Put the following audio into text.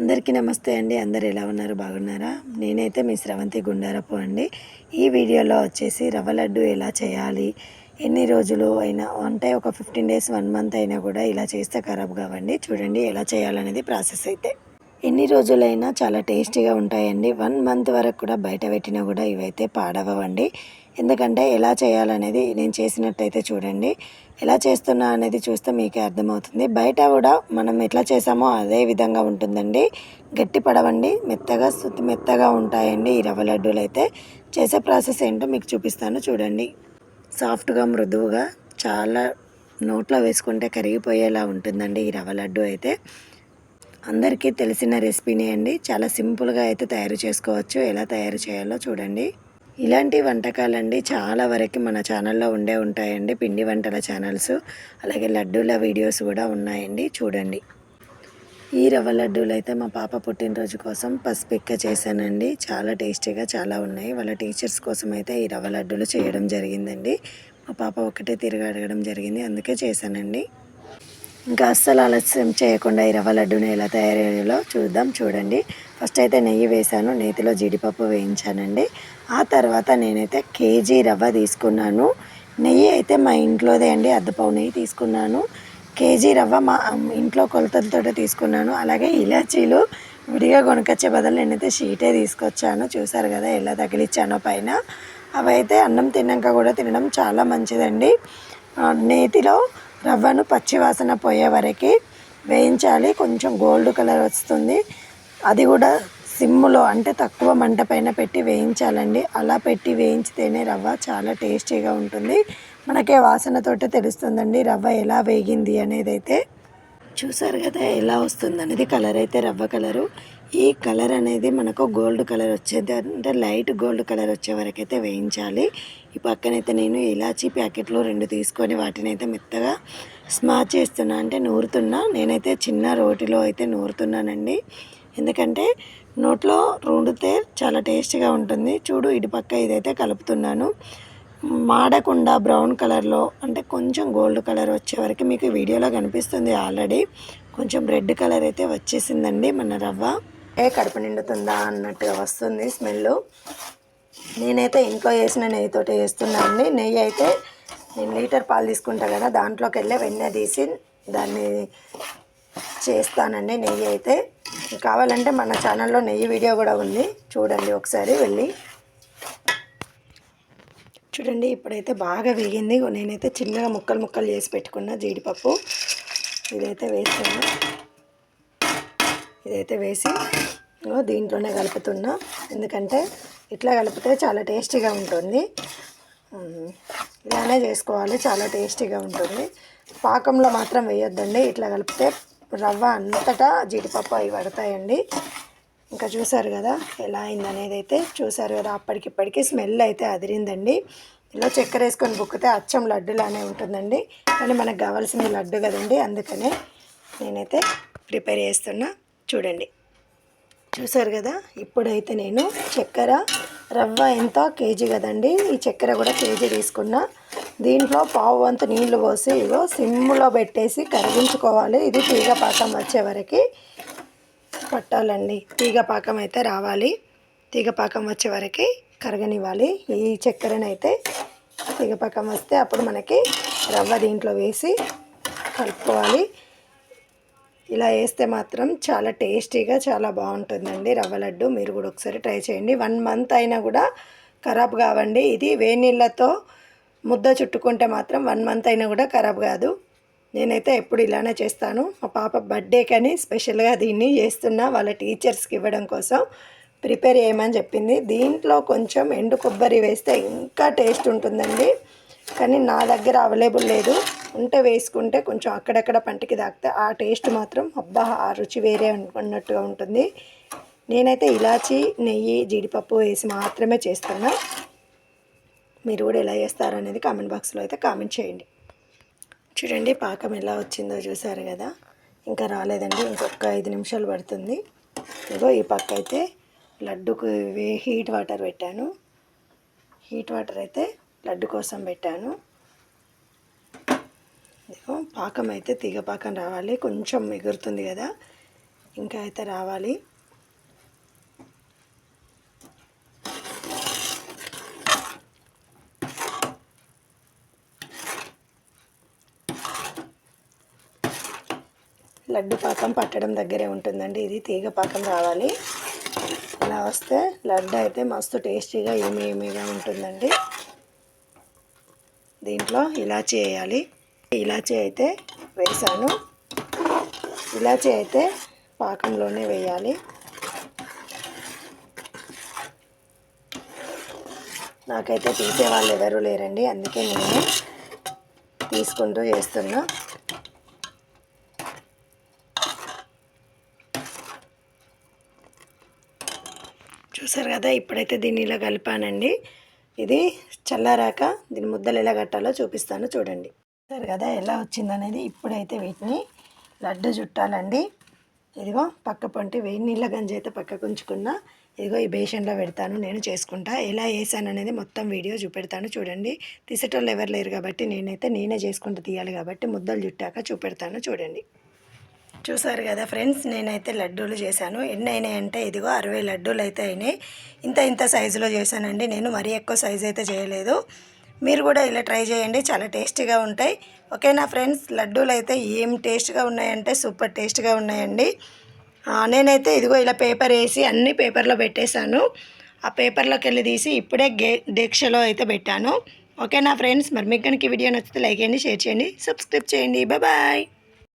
అందరికీ నమస్తే అండి. అందరు ఎలా ఉన్నారు? బాగున్నారా? నేనైతే మీ స్రవంతి గుండారపు అండి. ఈ వీడియోలో వచ్చేసి రవ్వ లడ్డు ఎలా చేయాలి? ఎన్ని రోజులు అయినా అంటే ఒక ఫిఫ్టీన్ డేస్ వన్ మంత్ అయినా కూడా ఇలా చేస్తే ఖరాబ్ కావండి. చూడండి ఎలా చేయాలనేది ప్రాసెస్ అయితే. ఎన్ని రోజులైనా చాలా టేస్టీగా ఉంటాయండి. వన్ మంత్ వరకు కూడా బయట పెట్టినా కూడా ఇవైతే పాడవండి ఎందుకంటే ఎలా చేయాలనేది నేను చేసినట్టయితే చూడండి. ఎలా చేస్తున్నా అనేది చూస్తే మీకే అర్థమవుతుంది. బయట కూడా మనం ఎట్లా చేసామో అదే విధంగా ఉంటుందండి. గట్టి పడవండి. మెత్తగా సుత్తి మెత్తగా ఉంటాయండి ఈ రవ్వ లడ్డూలు అయితే చేసే ప్రాసెస్ ఏంటో మీకు చూపిస్తాను. చూడండి. సాఫ్ట్గా మృదువుగా చాలా నోట్లో వేసుకుంటే కరిగిపోయేలా ఉంటుందండి ఈ రవ్వ లడ్డు అయితే. అందరికీ తెలిసిన రెసిపీనే అండి. చాలా సింపుల్గా అయితే తయారు చేసుకోవచ్చు. ఎలా తయారు చేయాలో చూడండి. ఇలాంటి వంటకాలండి చాలా వరకు మన ఛానల్లో ఉండే ఉంటాయండి. పిండి వంటల ఛానల్స్ అలాగే లడ్డూల వీడియోస్ కూడా ఉన్నాయండి. చూడండి. ఈ రవ్వ లడ్డూలు అయితే మా పాప పుట్టినరోజు కోసం పసిపిక్క చేశానండి. చాలా టేస్టీగా చాలా ఉన్నాయి. వాళ్ళ టీచర్స్ కోసం అయితే ఈ రవ్వ లడ్డూలు చేయడం జరిగిందండి. మా పాప ఒకటే తిరిగి అడగడం జరిగింది. అందుకే చేశానండి. ఇంకా అస్సలు ఆలస్యం చేయకుండా ఈ రవ్వ లడ్డూని ఎలా తయారయ్యాలో చూద్దాం చూడండి. ఫస్ట్ అయితే నెయ్యి వేసాను నేతిలో జీడిపప్పు వేయించానండి. ఆ తర్వాత నేనైతే కేజీ రవ్వ తీసుకున్నాను. నెయ్యి అయితే మా ఇంట్లోదే అండి అద్దపావు నెయ్యి తీసుకున్నాను. కేజీ రవ్వ మా ఇంట్లో కొలతలతో తీసుకున్నాను. అలాగే ఇలాచీలు విడిగా కొనుకొచ్చే బదులు నేనైతే షీటే తీసుకొచ్చాను. చూసారు కదా ఎలా తగిలిచ్చానో పైన. అవైతే అన్నం తిన్నాక కూడా తినడం చాలా మంచిదండి. నేతిలో రవ్వను పచ్చివాసన పోయే వరకు వేయించాలి. కొంచెం గోల్డ్ కలర్ వస్తుంది. అది కూడా సిమ్లో అంటే తక్కువ మంట పైన పెట్టి వేయించాలండి. అలా పెట్టి వేయించితేనే రవ్వ చాలా టేస్టీగా ఉంటుంది. మనకే వాసనతోటే తెలుస్తుందండి రవ్వ ఎలా వేగింది అనేది అయితే. చూసారు కదా ఎలా వస్తుంది అనేది కలర్ అయితే రవ్వ కలరు. ఈ కలర్ అనేది మనకు గోల్డ్ కలర్ వచ్చేది. అంటే లైట్ గోల్డ్ కలర్ వచ్చే వరకు అయితే వేయించాలి. ఈ పక్కనైతే నేను ఇలాచీ ప్యాకెట్లు రెండు తీసుకొని వాటిని అయితే మెత్తగా స్మాచ్ చేస్తున్నా. అంటే నూరుతున్నా. నేనైతే చిన్న రోటిలో అయితే నూరుతున్నానండి. ఎందుకంటే నోట్లో రుండితే చాలా టేస్ట్గా ఉంటుంది. చూడు ఇటు పక్క ఇదైతే కలుపుతున్నాను. మాడకుండా బ్రౌన్ కలర్లో అంటే కొంచెం గోల్డ్ కలర్ వచ్చే వరకు మీకు వీడియోలో కనిపిస్తుంది ఆల్రెడీ. కొంచెం రెడ్ కలర్ అయితే వచ్చేసిందండి మన రవ్వ. ఏ కడుపు నిండుతుందా అన్నట్టుగా వస్తుంది స్మెల్ నేనైతే ఇంట్లో వేసిన నెయ్యితోటి వేస్తున్నానండి నెయ్యి అయితే నేను లీటర్ పాలు తీసుకుంటా కదా దాంట్లోకి వెళ్ళి వెన్నె తీసి దాన్ని చేస్తానండి నెయ్యి అయితే. కావాలంటే మన ఛానల్లో నెయ్యి వీడియో కూడా ఉంది. చూడండి ఒకసారి వెళ్ళి. చూడండి ఇప్పుడైతే బాగా వేగింది. నేనైతే చిన్నగా ముక్కలు ముక్కలు చేసి పెట్టుకున్న జీడిపప్పు. ఇదైతే వేస్తాను ఇదైతే వేసి దీంట్లోనే కలుపుతున్నా. ఎందుకంటే ఇట్లా కలిపితే చాలా టేస్టీగా ఉంటుంది. ఇలానే చేసుకోవాలి చాలా టేస్టీగా ఉంటుంది. పాకంలో మాత్రం వేయొద్దండి. ఇట్లా కలిపితే రవ్వ అంతటా జీడిపప్పు అవి పడతాయండి. ఇంకా చూసారు కదా ఎలా అయిందనేది అయితే చూసారు కదా అప్పటికిప్పటికి స్మెల్ అయితే అదిరిందండి. ఇలా చక్కెర వేసుకొని బుక్కితే అచ్చం లడ్డులానే ఉంటుందండి. కానీ మనకు కావాల్సింది లడ్డు కదండి అందుకనే నేనైతే ప్రిపేర్ చేస్తున్నా. చూడండి. చూసారు కదా? ఇప్పుడైతే నేను చక్కెర రవ్వ ఎంత కేజీ కదండి? ఈ చక్కెర కూడా కేజీ తీసుకున్నా. దీంట్లో పావు వంతు నీళ్ళు పోసి ఇగో సిమ్లో పెట్టేసి కరిగించుకోవాలి. ఇది తీగ పాకం వచ్చే వరకు పట్టాలండి. తీగ పాకం అయితే రావాలి. తీగ పాకం వచ్చే వరకు కరగనివ్వాలి. ఈ చక్కెరనైతే తీగ పాకం వస్తే అప్పుడు మనకి రవ్వ దీంట్లో వేసి కలుపుకోవాలి. ఇలా వేస్తే మాత్రం చాలా టేస్టీగా చాలా బాగుంటుందండి. రవ్వ లడ్డు మీరు కూడా ఒకసారి ట్రై చేయండి. వన్ మంత్ అయినా కూడా ఖరాబ్ కావండి. ఇది వేడి నీళ్ళతో ముద్ద చుట్టుకుంటే మాత్రం వన్ మంత్ అయినా కూడా ఖరాబ్ కాదు. నేనైతే ఎప్పుడు ఇలానే చేస్తాను. మా పాప బర్త్డే కానీ స్పెషల్గా దీన్ని చేస్తున్నా. వాళ్ళ టీచర్స్కి ఇవ్వడం కోసం ప్రిపేర్ చేయమని చెప్పింది. దీంట్లో కొంచెం ఎండు కొబ్బరి వేస్తే ఇంకా టేస్ట్ ఉంటుందండి. కానీ నా దగ్గర అవైలబుల్ లేదు. ఉంటే వేసుకుంటే కొంచెం అక్కడక్కడ పంటికి తాకితే ఆ టేస్ట్ మాత్రం అబ్బా ఆ రుచి వేరే ఉన్నట్టుగా ఉంటుంది. నేనైతే ఇలాచి నెయ్యి జీడిపప్పు వేసి మాత్రమే చేస్తున్నా. మీరు కూడా ఎలా చేస్తారు అనేది కామెంట్ బాక్స్లో అయితే కామెంట్ చేయండి. చూడండి పాకం ఎలా వచ్చిందో చూసారు కదా? ఇంకా రాలేదండి ఇంకొక ఐదు నిమిషాలు పడుతుంది. ఇదిగో ఈ పక్క అయితే లడ్డుకు హీట్ వాటర్ పెట్టాను. హీట్ వాటర్ అయితే లడ్డు కోసం పెట్టాను. పాకం అయితే తీగ పాకం రావాలి. కొంచెం ఎగురుతుంది కదా. ఇంకా అయితే రావాలి. లడ్డు పాకం పట్టడం దగ్గరే ఉంటుందండి. ఇది తీగ పాకం రావాలి. ఇలా వస్తే లడ్డు అయితే మస్తు టేస్టీగా ఏమి ఏమిగా ఉంటుందండి. దీంట్లో ఇలాచి వేయాలి. ఇలాచీ అయితే వేసాను. ఇలాచీ అయితే పాకంలోనే వేయాలి. నాకైతే తీసే వాళ్ళు ఎవరు లేరండి అందుకే నేను తీసుకుంటూ చేస్తున్నా చూసారు కదా ఇప్పుడైతే దీన్ని ఇలా కలిపానండి. ఇది చల్లారాక దీని ముద్దలు ఎలా కట్టాలో చూపిస్తాను చూడండి. చూసారు కదా ఎలా వచ్చిందనేది ఇప్పుడైతే వీటిని లడ్డు చుట్టాలండి. ఇదిగో పక్క పొంటి వేడి నీళ్ళ గంజి అయితే పక్కకు ఉంచుకున్న. ఇదిగో ఈ బేషన్లో పెడతాను నేను చేసుకుంటా. ఎలా వేసాను అనేది మొత్తం వీడియో చూపెడతాను చూడండి. తీసేటోళ్ళు ఎవరు లేరు కాబట్టి నేనైతే నేనే చేసుకుంటూ తీయాలి కాబట్టి ముద్దలు చుట్టాక చూపెడతాను చూడండి. చూసారు కదా ఫ్రెండ్స్ నేనైతే లడ్డూలు చేశాను. ఎన్ని అయినాయి అంటే ఇదిగో అరవై లడ్డూలు అయితే అయినాయి. ఇంత ఇంత సైజులో చేశానండి. నేను మరీ ఎక్కువ సైజు అయితే చేయలేదు. మీరు కూడా ఇలా ట్రై చేయండి. చాలా టేస్టీగా ఉంటాయి. ఓకేనా ఫ్రెండ్స్? లడ్డూలు అయితే ఏం టేస్ట్గా ఉన్నాయంటే సూపర్ టేస్ట్గా ఉన్నాయండి. నేనైతే ఇదిగో ఇలా పేపర్ వేసి అన్ని పేపర్లో పెట్టేశాను. ఆ పేపర్లోకి వెళ్ళి తీసి ఇప్పుడే గే దీక్షలో అయితే పెట్టాను. ఓకేనా ఫ్రెండ్స్? మరి మీకు కనుక వీడియో నచ్చితే లైక్ చేయండి షేర్ చేయండి సబ్స్క్రైబ్ చేయండి. బాయ్.